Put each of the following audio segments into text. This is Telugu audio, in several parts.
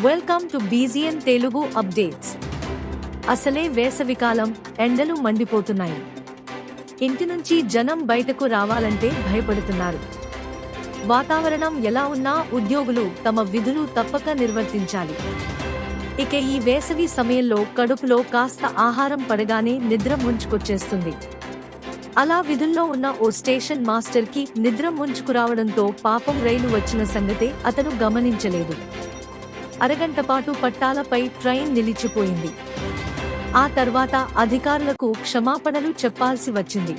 Welcome to BGN Telugu updates అసలే వేసవికాలం ఎండలు మండిపోతున్నాయి. ఇంటి నుంచి జనం బయటకు రావాలంటే భయపడుతున్నారు. వాతావరణం ఎలా ఉన్నా ఉద్యోగులు తమ విధులు తప్పక నిర్వర్తించాలి. ఇక ఈ వేసవి సమయంలో కడుపులో కాస్త ఆహారం పడగానే నిద్ర ముంచుకొచ్చేస్తుంది. అలా విధుల్లో ఉన్న ఓ స్టేషన్ మాస్టర్కి నిద్ర ముంచుకురావడంతో పాపం రైలు వచ్చిన సంగతే అతను గమనించలేదు. అరగంట పాటు పట్టాలపై ట్రైన్ నిలిచిపోయింది. ఆ తర్వాత అధికారులకు క్షమాపణలు చెప్పాల్సి వచ్చింది.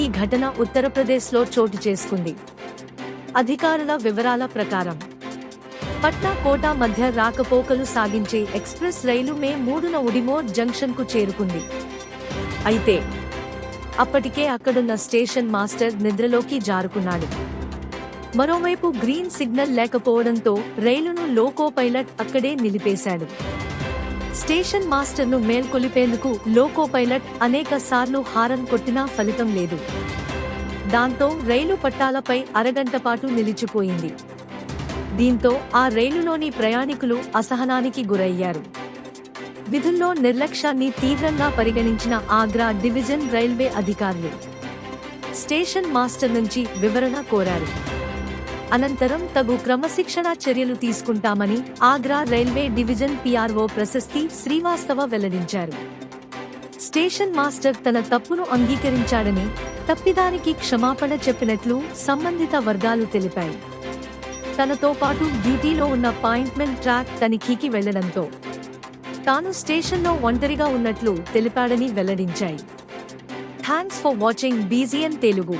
ఈ ఘటన ఉత్తరప్రదేశ్లో చోటు చేసుకుంది. అధికారుల వివరాల ప్రకారం పట్నా కోట మధ్య రాకపోకలు సాగించే ఎక్స్ప్రెస్ రైలు మే మూడున ఉడిమోర్ జంక్షన్కు చేరుకుంది. అయితే అప్పటికే అక్కడున్న స్టేషన్ మాస్టర్ నిద్రలోకి జారుకున్నాడు. మరోవైపు గ్రీన్ సిగ్నల్ లేకపోవడంతో రైలును లోకో పైలట్ అక్కడే నిలిపేశాడు. స్టేషన్ మాస్టర్ను మేల్కొలిపేందుకు లోకో పైలట్ అనేక సార్లు హారన్ కొట్టినా ఫలితం లేదు. దాంతో రైలు పట్టాలపై అరగంట పాటు నిలిచిపోయింది. దీంతో ఆ రైలులోని ప్రయాణికులు అసహనానికి గురయ్యారు. విధుల్లో నిర్లక్ష్యాన్ని తీవ్రంగా పరిగణించిన ఆగ్రా డివిజన్ రైల్వే అధికారులు స్టేషన్ మాస్టర్ నుంచి వివరణ కోరారు. అనంతరం తగు క్రమశిక్షణా చర్యలు తీసుకుంటామని Agra railway division PRO Prashasti Srivastava వెల్లడించారు. స్టేషన్ మాస్టర్ తన తప్పును అంగీకరించాడని తప్పిదానికి క్షమాపణ చెప్పినట్లు సంబంధిత వర్గాలు తెలిపాయి. తనతో పాటు డ్యూటీలో ఉన్న పాయింట్మెంట్ ట్రాక్ తనిఖీకి వెళ్ళడంతో తాను స్టేషన్లో ఒంటరిగా ఉన్నట్లు తెలిపాడని వెల్లడించాయి. Thanks for watching BGN Telugu.